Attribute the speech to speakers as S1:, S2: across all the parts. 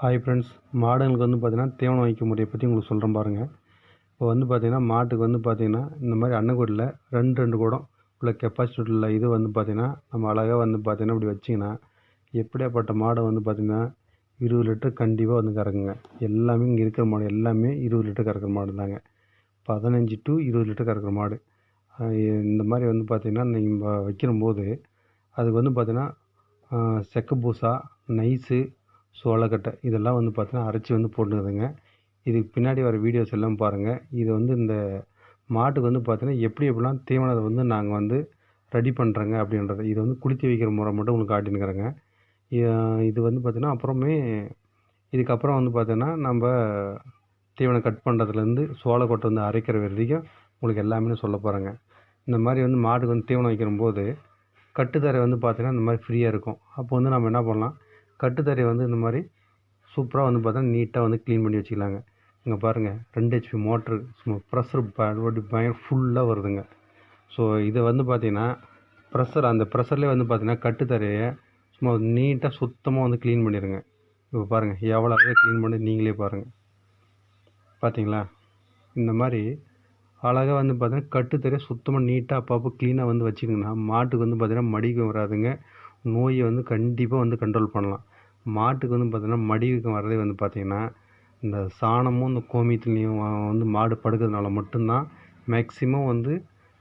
S1: Hi friends மாடுங்களுக்கு வந்து பார்த்தீங்கன்னா தீவனம் வைக்க முறையை பற்றி உங்களுக்கு சொல்கிறேன் பாருங்கள் இப்போ வந்து பார்த்திங்கன்னா மாட்டுக்கு வந்து பார்த்திங்கன்னா இந்த மாதிரி அன்னக்கூட்டில் ரெண்டு ரெண்டு குடம் உள்ள கெப்பாசிட்டி உள்ள இது வந்து பார்த்தீங்கன்னா நம்ம அழகாக வந்து பார்த்தீங்கன்னா இப்படி வச்சிங்கன்னா எப்படியாப்பட்ட மாடை வந்து பார்த்தீங்கன்னா இருபது லிட்டர் கண்டிப்பாக வந்து கறக்குங்க. எல்லாமே இங்கே இருக்கிற மாடு எல்லாமே இருபது லிட்டர் கறக்கிற மாடு தாங்க. பதினஞ்சு டு இருபது லிட்டர் கறக்கிற மாடு. இந்த மாதிரி வந்து பார்த்திங்கன்னா நீங்கள் வைக்கிற போது அதுக்கு வந்து பார்த்திங்கன்னா செக்க பூசா நைஸு சோளக்கட்டை. இதெல்லாம் வந்து பார்த்தீங்கன்னா அரைச்சி வந்து போட்டுக்குதுங்க இதுக்கு பின்னாடி வர வீடியோஸ் எல்லாம் பாருங்கள் இது வந்து இந்த மாட்டுக்கு வந்து பார்த்தீங்கன்னா எப்படி எப்படிலாம் தீவனத்தை வந்து நாங்கள் வந்து ரெடி பண்ணுறோங்க அப்படின்றத இது வந்து குளித்து வைக்கிற முறை மட்டும் உங்களுக்கு காட்டினுக்கிறேங்க. இது வந்து பார்த்தீங்கன்னா அப்புறமே இதுக்கப்புறம் வந்து பார்த்தீங்கன்னா நம்ம தீவனம் கட் பண்ணுறதுலேருந்து சோளக்கொட்டை வந்து அரைக்கிற வரைக்கும் உங்களுக்கு எல்லாமே சொல்ல போகிறேங்க இந்த மாதிரி வந்து மாட்டுக்கு வந்து தீவனம் வைக்கிற போது கட்டுத்தரை வந்து பார்த்தீங்கன்னா இந்த மாதிரி ஃப்ரீயாக இருக்கும். அப்போ வந்து நம்ம என்ன பண்ணலாம்? கட்டுத்தரையை வந்து இந்த மாதிரி சூப்பராக வந்து பார்த்தா நீட்டாக வந்து க்ளீன் பண்ணி வச்சுக்கலாங்க. இங்கே பாருங்கள் ரெண்டு ஹெச்பி மோட்ரு சும்மா ப்ரெஷர் படி பயங்கர ஃபுல்லாக வருதுங்க. ஸோ இதை வந்து பார்த்தீங்கன்னா ப்ரெஷர் அந்த ப்ரெஷர்லேயே வந்து பார்த்தீங்கன்னா கட்டுத்தரையை சும்மா நீட்டாக சுத்தமாக வந்து க்ளீன் பண்ணிடுங்க. இப்போ பாருங்கள் எவ்வளோ க்ளீன் பண்ணி நீங்களே பாருங்கள் பார்த்தீங்களா? இந்த மாதிரி அழகாக வந்து பார்த்தீங்கன்னா கட்டுத்தரையை சுத்தமாக நீட்டாக அப்பப்போ க்ளீனாக வந்து வச்சுக்கோங்கன்னா மாட்டுக்கு வந்து பார்த்தீங்கன்னா மடிக்கும் வராதுங்க. நோயை வந்து கண்டிப்பாக வந்து கண்ட்ரோல் பண்ணலாம். மாட்டுக்கு வந்து பார்த்தீங்கன்னா மடி வீக்கம் வர்றதே வந்து பார்த்திங்கன்னா இந்த சாணமும் இந்த கோமியத்துலேயும் வந்து மாடு படுக்கிறதுனால மட்டும்தான் மேக்ஸிமம் வந்து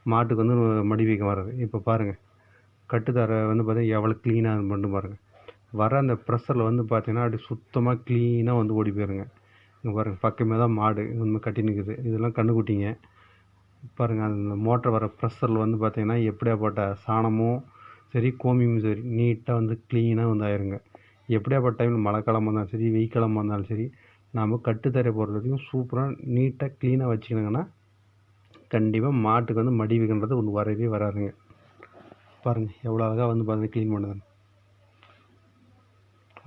S1: மாட்டுக்கு வந்து மடி வீக்கம் வர்றது. இப்போ பாருங்கள் கட்டுத்தரை வந்து பார்த்தீங்கன்னா எவ்வளோ க்ளீனாக மட்டும் பாருங்கள் வர அந்த ப்ரெஷரில் வந்து பார்த்தீங்கன்னா அப்படி சுத்தமாக க்ளீனாக வந்து ஓடி போயிருங்க. இங்கே பாருங்கள் பக்கமே தான் மாடு இந்த கட்டி நிற்குது இதெல்லாம் கண்டுக்குட்டிங்க பாருங்கள் அந்த மோட்டர் வர ப்ரெஷரில் வந்து பார்த்தீங்கன்னா எப்படியாப்பட்ட சாணமும் சரி கோமியமும் சரி நீட்டாக வந்து க்ளீனாக வந்து ஆயிருங்க. எப்படியாப்பட்ட டைமில் மழை காலமாக இருந்தாலும் சரி வெயில் காலமாக இருந்தாலும் சரி நாம் கட்டுத்தரை போடுற வரைக்கும் சூப்பராக நீட்டாக க்ளீனாக வச்சுக்கணுங்கன்னா கண்டிப்பாக மாட்டுக்கு வந்து மடிவுகின்றது ஒன்று வரவே வராதுங்க. பாருங்கள் எவ்வளோ அழகாக வந்து பாருங்கள் க்ளீன் பண்ணுது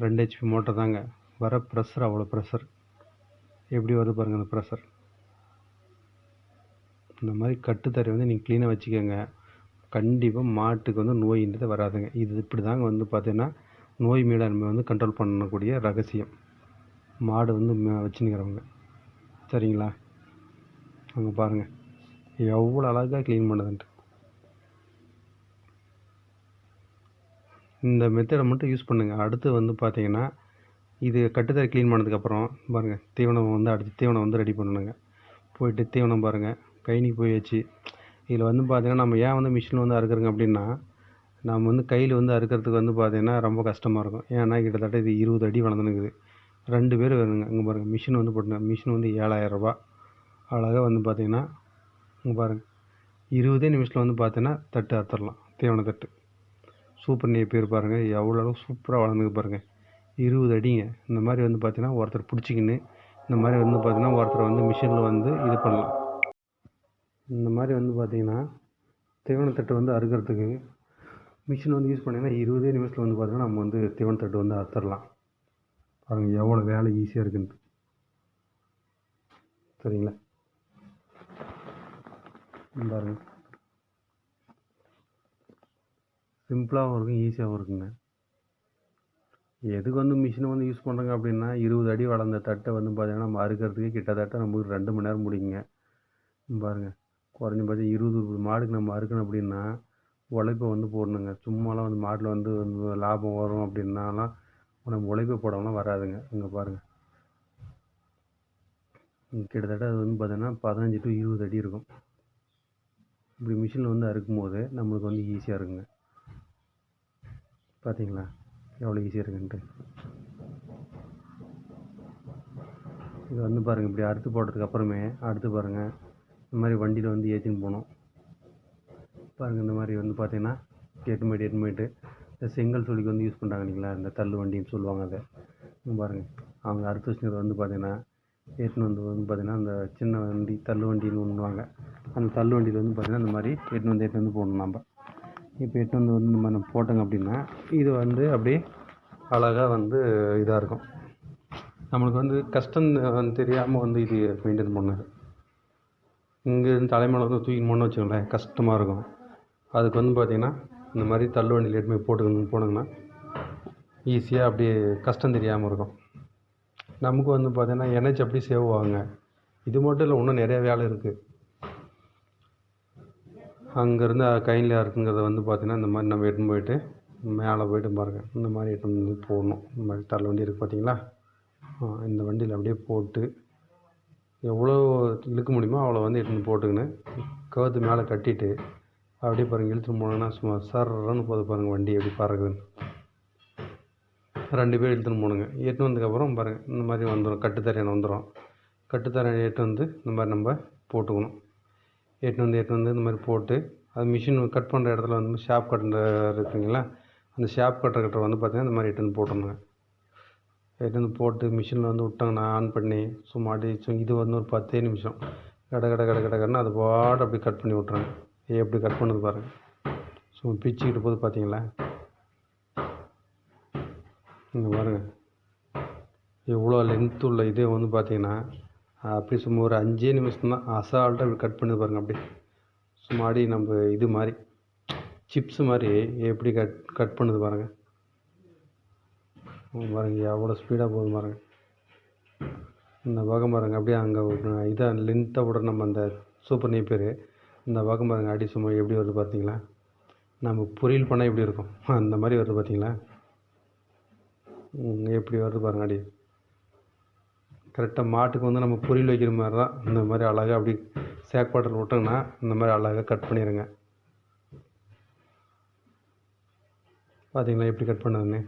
S1: ரெண்டு ஹெச்பி மோட்டர் தாங்க. வர ப்ரெஷர் அவ்வளோ ப்ரெஷர் எப்படி வருது பாருங்கள் அந்த ப்ரெஷர் இந்த மாதிரி கட்டுத்தரை வந்து நீங்கள் க்ளீனாக வச்சுக்கோங்க. கண்டிப்பாக மாட்டுக்கு வந்து நோயின்றது வராதுங்க. இது இப்படி தாங்க வந்து பார்த்தீங்கன்னா நோய் மேலாண்மை வந்து கண்ட்ரோல் பண்ணக்கூடிய ரகசியம். மாடு வந்து வச்சுன்னுக்கிறவங்க. சரிங்களா? அங்கே பாருங்கள் எவ்வளோ அழகாக க்ளீன் பண்ணுதுன்ட்டு. இந்த மெத்தடை மட்டும் யூஸ் பண்ணுங்கள் அடுத்து வந்து பார்த்தீங்கன்னா இது கட்டுத்தரை க்ளீன் பண்ணதுக்கப்புறம் பாருங்கள் தீவனம் வந்து அடுத்து தீவனம் வந்து ரெடி பண்ணணுங்க. போயிட்டு தீவனம் பாருங்கள் கைனி போயாச்சு. இதில் வந்து பார்த்திங்கன்னா நம்ம ஏன் வந்து மிஷினில் வந்து அறுக்குறோங்க அப்படின்னா நம்ம வந்து கையில் வந்து அறுக்கிறதுக்கு வந்து பார்த்திங்கன்னா ரொம்ப கஷ்டமாக இருக்கும். ஏன்னா கிட்டத்தட்ட இது இருபது அடி வளர்ந்துனுக்குது. ரெண்டு பேர் வேணுங்க இங்கே பாருங்கள் மிஷின் வந்து போட்டுங்க மிஷின் வந்து ஏழாயிரரூபா அழகாக வந்து பார்த்திங்கன்னா இங்கே பாருங்கள் இருபதே நிமிஷத்தில் வந்து பார்த்தீங்கன்னா தட்டு அறுத்துடலாம். தீவன தட்டு. சூப்பர் நெய் பேர் பாருங்கள் எவ்வளோ அளவு சூப்பராக வளர்ந்துக்கு பாருங்கள் இருபது அடிங்க. இந்த மாதிரி வந்து பார்த்தீங்கன்னா ஒருத்தர் பிடிச்சிக்கின்னு இந்த மாதிரி வந்து பார்த்தீங்கன்னா ஒருத்தர் வந்து மிஷினில் வந்து இது பண்ணலாம். இந்த மாதிரி வந்து பார்த்திங்கன்னா தீவனத்தட்டு வந்து அறுக்கிறதுக்கு மிஷின் வந்து யூஸ் பண்ணிங்கன்னா இருபதே நிமிஷத்தில் வந்து பார்த்தீங்கன்னா நம்ம வந்து தீவனத்தட்டு வந்து அறுத்துடலாம். பாருங்கள் எவ்வளோ வேலை ஈஸியாக இருக்குன்ட்டு சரிங்களா? பாருங்க. சிம்பிளாகவும் இருக்கும் ஈஸியாகவும் இருக்குங்க. எதுக்கு வந்து மிஷினை வந்து யூஸ் பண்ணுறாங்க அப்படின்னா இருபது அடி வளர்ந்த தட்டை வந்து பார்த்தீங்கன்னா நம்ம அறுக்கிறதுக்கு கிட்டத்தட்ட நமக்கு ரெண்டு மணி நேரம் முடியுங்க. பாருங்கள் குறைஞ்சபட்சம் இருபது மாடுக்கு நம்ம அறுக்கணும் அப்படின்னா உழைப்பை வந்து போடணுங்க. சும்மாலாம் வந்து மாட்டில் வந்து லாபம் வரும் அப்படின்னாலாம் நம்ம உழைப்பை போடாமலாம் வராதுங்க. இங்கே பாருங்கள் கிட்டத்தட்ட அது வந்து பார்த்தீங்கன்னா பதினஞ்சு டு இருபது அடி இருக்கும். இப்படி மிஷினில் வந்து அறுக்கும் போது நம்மளுக்கு வந்து ஈஸியாக இருக்குங்க. பார்த்தீங்களா எவ்வளோ ஈஸியாக இருக்குன்ட்டு. இது வந்து பாருங்கள் இப்படி அறுத்து போட்டதுக்கு அப்புறமே அடுத்து பாருங்கள் இந்த மாதிரி வண்டியில் வந்து ஏற்றின்னு போகணும் பாருங்கள் இந்த மாதிரி வந்து பார்த்தீங்கன்னா எட்டு போயிட்டு எட்டு இந்த செங்கல் சொல்லிக்கு வந்து யூஸ் பண்ணுறாங்க இல்லைங்களா? இந்த தள்ளு வண்டின்னு சொல்லுவாங்க அதை. பாருங்கள் அவங்க அறுத்து வந்து பார்த்தீங்கன்னா ஏற்றுன்னு வந்து வந்து பார்த்தீங்கன்னா அந்த சின்ன வண்டி தள்ளு வண்டின்னு ஒன்றுவாங்க அந்த தள்ளு வண்டியில் வந்து பார்த்தீங்கன்னா இந்த மாதிரி எட்டுன்னு வந்து எட்டுன்னு வந்து போடணும் நம்ம இப்போ எட்டு வந்து வந்து நம்ம நம்ம போட்டோங்க அப்படின்னா இது வந்து அப்படியே அழகாக வந்து இதாக இருக்கும். நம்மளுக்கு வந்து கஷ்டம் வந்து தெரியாமல் வந்து இது மெயின்டைன் பண்ணுது. இங்கேருந்து தலைமையில் வந்து தூக்கின்னு போனோம்னு வச்சுக்கோங்களேன் கஷ்டமாக இருக்கும். அதுக்கு வந்து பார்த்திங்கன்னா இந்த மாதிரி தள்ளுவண்டியில் எடுத்துன்னு போய் போட்டுக்கணும் போனோங்கன்னா ஈஸியாக அப்படியே கஷ்டம் தெரியாமல் இருக்கும். நமக்கு வந்து பார்த்திங்கன்னா எனர்ஜி அப்படி சேவ் ஆகுங்க. இது மட்டும் இல்லை இன்னும் நிறைய வேலை இருக்குது அங்கேருந்து கைனில் இருக்குங்கிறத வந்து பார்த்திங்கன்னா இந்த மாதிரி நம்ம எடுத்துன்னு போயிட்டு மேலே போயிட்டு பாருங்கள் இந்த மாதிரி எடுத்துன்னு வந்து போடணும். இந்த மாதிரி தள்ள வண்டி இருக்குது பார்த்திங்களா இந்த வண்டியில் அப்படியே போட்டு எவ்வளோ இழுக்க முடியுமோ அவ்வளோ வந்து எடுத்துன்னு போட்டுக்கின்னு கவுத்து மேலே கட்டிட்டு அப்படியே பாருங்கள் இழுத்துன்னு போனோன்னா சும்மா சர்றன்னு போது பாருங்கள் வண்டி எப்படி பறக்குதுன்னு. ரெண்டு பேர் இழுத்துன்னு போகணுங்க எட்டுன்னு வந்ததுக்கப்புறம் பாருங்கள் இந்த மாதிரி வந்துடும் கட்டுத்தரையான வந்துடும் கட்டுத்தரையை எட்டு வந்து இந்த மாதிரி நம்ம போட்டுக்கணும். எட்டுன்னு வந்து எட்டு வந்து இந்த மாதிரி போட்டு அது மிஷின் கட் பண்ணுற இடத்துல வந்து ஷாப் கட்டுற இருக்குங்களா அந்த ஷாப் கட்டுற கட்டர் வந்து பார்த்திங்கன்னா இந்த மாதிரி எட்டுன்னு போட்டுருணுங்க எடுத்து வந்து போட்டு மிஷினில் வந்து விட்டாங்கன்னா ஆன் பண்ணி சும்மா அடிச்சு இது வந்து ஒரு பத்தே நிமிஷம். கட கட கட கட கடன்னு அது பாட்டு அப்படி கட் பண்ணி விட்றாங்க எப்படி கட் பண்ணுது பாருங்கள் சும்மா பிச்சுக்கிட்டு போது பார்த்தீங்களா இங்கே பாருங்கள் எவ்வளோ லென்த் உள்ள இதே வந்து பார்த்தீங்கன்னா அப்படி சும்மா ஒரு அஞ்சே நிமிஷம் தான். அசால்ட்டாக இப்படி கட் பண்ணி பாருங்கள் அப்படி சும்மா அடி நம்ம இது மாதிரி சிப்ஸ் மாதிரி எப்படி கட் கட் பண்ணுது பாருங்கள் பாருங்க எவ்வளோ ஸ்பீடாக போகுது பாருங்க. இந்த பக்கம் பாருங்க அப்படியே அங்கே இதாக லென்த்தாக விட நம்ம அந்த சூப்பர் நெய்ப்பேர் இந்த பக்கம் பாருங்க அடி சும்மா எப்படி வருது பார்த்தீங்களா நம்ம பொரியல் பண்ணால் எப்படி இருக்கும்? அந்த மாதிரி வருது பார்த்தீங்களா எப்படி வருது பாருங்க அடி. கரெக்டாக மாட்டுக்கு வந்து நம்ம பொரியல் வைக்கிற மாதிரி தான் இந்த மாதிரி அழகாக அப்படி சேக்பாட்டில் விட்டோங்கன்னா இந்த மாதிரி அழகாக கட் பண்ணிடுங்க பார்த்தீங்களா எப்படி கட் பண்ணதுன்னு?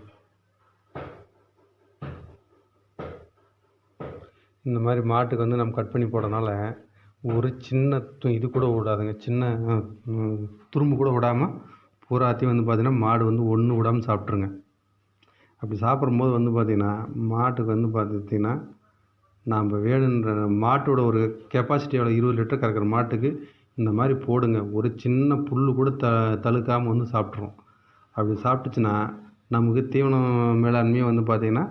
S1: இந்த மாதிரி மாட்டுக்கு வந்து நம்ம கட் பண்ணி போடுறதுனால ஒரு சின்ன து- இது கூட விடாதுங்க. சின்ன துரும்பு கூட விடாமல் பூராத்தையும் வந்து பார்த்தீங்கன்னா மாடு வந்து ஒன்று விடாமல் சாப்பிட்ருங்க அப்படி சாப்பிடும்போது வந்து பார்த்திங்கன்னா மாட்டுக்கு வந்து பார்த்திங்கன்னா நாம் வேணுன்ற மாட்டோட ஒரு கெப்பாசிட்டியோட இருபது லிட்டர் கறக்கிற மாட்டுக்கு இந்த மாதிரி போடுங்க. ஒரு சின்ன புல் கூட த தழுக்காமல் வந்து சாப்பிட்ரும் அப்படி சாப்பிட்டுச்சுன்னா நமக்கு தீவனம் மேலாண்மையும் வந்து பார்த்திங்கன்னா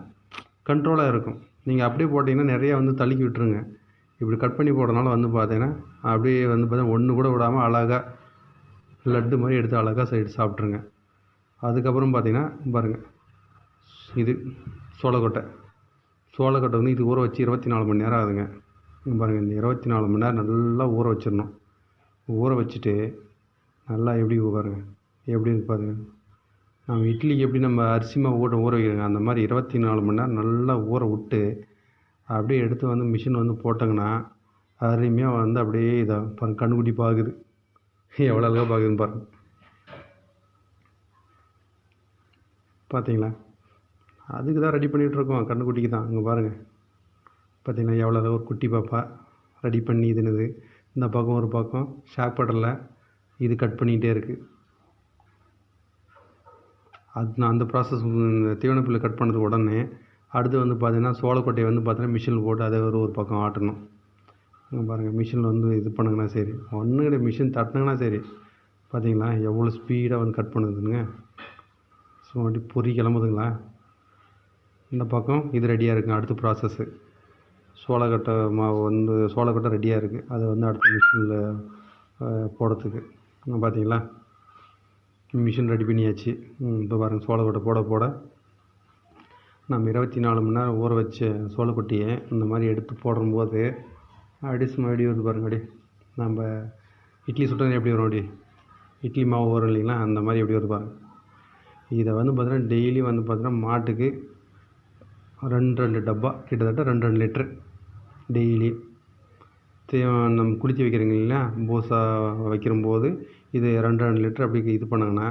S1: கண்ட்ரோலாக இருக்கும். நீங்கள் அப்படியே போட்டிங்கன்னா நிறையா வந்து தழுக்கி விட்டுருங்க. இப்படி கட் பண்ணி போடுறதுனால வந்து பார்த்தீங்கன்னா அப்படியே வந்து பார்த்தீங்கன்னா ஒன்று கூட விடாமல் அழகாக லட்டு மாதிரி எடுத்து அழகாக சைடு சாப்பிட்ருங்க அதுக்கப்புறம் பார்த்தீங்கன்னா பாருங்கள் இது சோளக்கொட்டை. சோளக்கொட்டை வந்து இது ஊற வச்சு இருபத்தி நாலு மணி நேரம் ஆகுதுங்க. பாருங்கள் இந்த இருபத்தி நாலு மணி நேரம் நல்லா ஊற வச்சிடணும். ஊற வச்சுட்டு நல்லா எப்படி பாருங்க எப்படி பாருங்கள் இட்லிக்கு எப்படி நம்ம அரிசி மாவு ஊற ஊற வைக்கிறோங்க அந்த மாதிரி இருபத்தி நாலு மணி நேரம் நல்லா ஊற விட்டு அப்படியே எடுத்து வந்து மிஷின் வந்து போட்டாங்கன்னா அருமையாக வந்து அப்படியே இதை பாருங்க கண்ணுக்குட்டி பார்க்குது எவ்வளோ அழகாக பார்க்குதுன்னு பாருங்க. பார்த்தீங்களா அதுக்கு தான் ரெடி பண்ணிகிட்ருக்கோம் கண்ணுக்குட்டிக்கு தான். இங்கே பாருங்கள் பார்த்தீங்களா எவ்வளோ அழகாக ஒரு குட்டி பாப்பா ரெடி பண்ணி இதுன்னுது இந்த பக்கம் ஒரு பக்கம் ஷாக் பட்டரில் இது கட் பண்ணிக்கிட்டே இருக்குது அது நான் அந்த ப்ராசஸ் தீவனப்பில் கட் பண்ணது உடனே அடுத்து வந்து பார்த்திங்கன்னா சோளக்கொட்டையை வந்து பார்த்தீங்கன்னா மிஷினில் போட்டு அதை ஒரு ஒரு பக்கம் ஆட்டணும். பாருங்கள் மிஷினில் வந்து இது பண்ணுங்கன்னா சரி ஒன்றும் கிடையாது மிஷின் தட்டினங்கன்னா சரி பார்த்தீங்களா எவ்வளோ ஸ்பீடாக வந்து கட் பண்ணுதுங்க. ஸோ அப்படி பொறி கிளம்புதுங்களா? இந்த பக்கம் இது ரெடியாக இருக்குங்க அடுத்த ப்ராசஸ்ஸு சோளக்கட்டை மாவு வந்து சோளக்கட்டை ரெடியாக இருக்குது அதை வந்து அடுத்த மிஷினில் போடுறதுக்கு. பார்த்தீங்களா மிஷின் ரெடி பண்ணியாச்சு. இப்போ பாருங்கள் சோளக்கொட்டை போட போட. நம்ம இருபத்தி நாலு மணி நேரம் ஊற வச்ச சோளக்கொட்டியை இந்த மாதிரி எடுத்து போடும்போது அப்படியே சும்மா வருது பாருங்க அடி. நம்ம இட்லி சுட்டது எப்படி வரும் அப்படி இட்லி மாவு வரும் இல்லைங்களா? அந்த மாதிரி எப்படி வருது பாருங்கள் இதை வந்து பார்த்தீங்கன்னா டெய்லி வந்து பார்த்தீங்கன்னா மாட்டுக்கு ரெண்டு ரெண்டு டப்பா கிட்டத்தட்ட ரெண்டு ரெண்டு லிட்ரு டெய்லி. தே நம்ம குளித்து வைக்கிறீங்க இல்லைங்களா? பூசா வைக்கிறம்போது இது ரெண்டு ரெண்டு லிட்டர் அப்படி இது பண்ணாங்கன்னா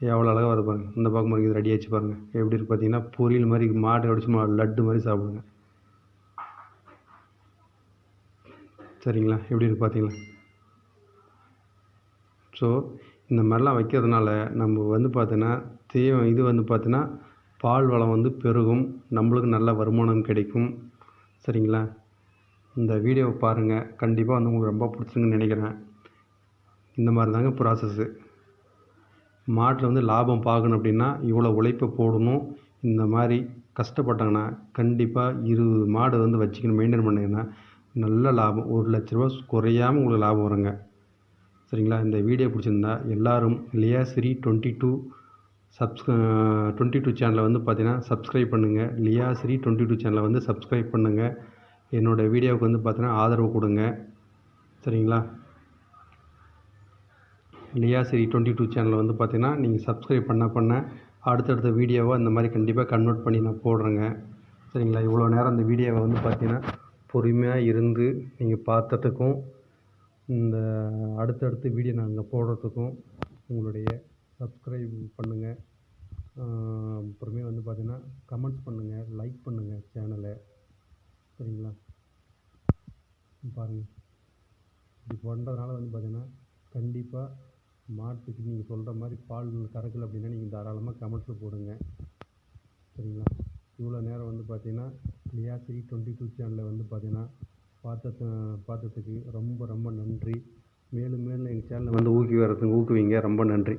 S1: எவ்வளோ அழகாக வருது பாருங்கள் இந்த பக்கம் பாருங்கள் இது ரெடி ஆச்சு பாருங்கள் எப்படி இருக்குது பார்த்தீங்கன்னா பொரியல் மாதிரி மாடு அடிச்சு மா லட்டு மாதிரி சாப்பிடுங்க. சரிங்களா? எப்படி இருக்குது பார்த்தீங்களா? ஸோ இந்த மாதிரிலாம் வைக்கிறதுனால நம்ம வந்து பார்த்தீங்கன்னா தீவ இது வந்து பார்த்தீங்கன்னா பால் வளம் வந்து பெருகும். நம்மளுக்கு நல்ல வருமானம் கிடைக்கும். சரிங்களா? இந்த வீடியோவை பாருங்கள் கண்டிப்பாக வந்து உங்களுக்கு ரொம்ப பிடிச்சிருக்குன்னு நினைக்கிறேன். இந்த மாதிரி தாங்க ப்ராசஸ்ஸு மாட்டில் வந்து லாபம் பார்க்கணும் அப்படின்னா இவ்வளோ உழைப்பை போடணும். இந்த மாதிரி கஷ்டப்பட்டாங்கன்னா கண்டிப்பாக இருபது மாடு வந்து வச்சுக்கணும் மெயின்டைன் பண்ணிங்கன்னா நல்ல லாபம். ஒரு லட்ச ரூபா குறையாமல் உங்களுக்கு லாபம் வருங்க. சரிங்களா? இந்த வீடியோ பிடிச்சிருந்தா எல்லாரும் லியாசிரி twenty two subs twenty two சேனலை வந்து பார்த்தீங்கன்னா சப்ஸ்கிரைப் பண்ணுங்கள் லியாஸ்ரீ டுவெண்ட்டி டூ சேனலை வந்து சப்ஸ்கிரைப் பண்ணுங்கள் என்னோடய வீடியோவுக்கு வந்து பார்த்தீங்கன்னா ஆதரவு கொடுங்க. சரிங்களா? லியாசிரி டுவெண்ட்டி டூ சேனலை வந்து பார்த்தீங்கன்னா நீங்கள் சப்ஸ்கிரைப் பண்ண பண்ண அடுத்தடுத்த வீடியோவை அந்த மாதிரி கண்டிப்பாக கன்வெர்ட் பண்ணி நான் போடுறேங்க. சரிங்களா? இவ்வளோ நேரம் அந்த வீடியோவை வந்து பார்த்தீங்கன்னா பொறுமையாக இருந்து நீங்கள் பார்த்ததுக்கும் இந்த அடுத்தடுத்த வீடியோ நாங்கள் போடுறதுக்கும் உங்களுடைய சப்ஸ்கிரைப் பண்ணுங்கள் அப்புறமே வந்து பார்த்தீங்கன்னா கமெண்ட்ஸ் பண்ணுங்கள் லைக் பண்ணுங்கள் சேனலை சரிங்களா? பாருங்கள் இப்படி பண்ணுறதுனால வந்து பார்த்தீங்கன்னா கண்டிப்பாக மாட்டுக்கு நீங்கள் சொல்கிற மாதிரி பால் கறக்கலை அப்படின்னா நீங்கள் தாராளமாக கமெண்ட்ஸில் போடுங்க. சரிங்களா? இவ்வளோ நேரம் வந்து பார்த்தீங்கன்னா லியாசிரி டுவெண்ட்டி டூ சேனலில் வந்து பார்த்தீங்கன்னா பார்த்தது பார்த்ததுக்கு ரொம்ப ரொம்ப நன்றி. மேலும் மேலும் எங்கள் சேனலை வந்து ஊக்கி வரதுக்கு ஊக்குவிங்க. ரொம்ப நன்றி.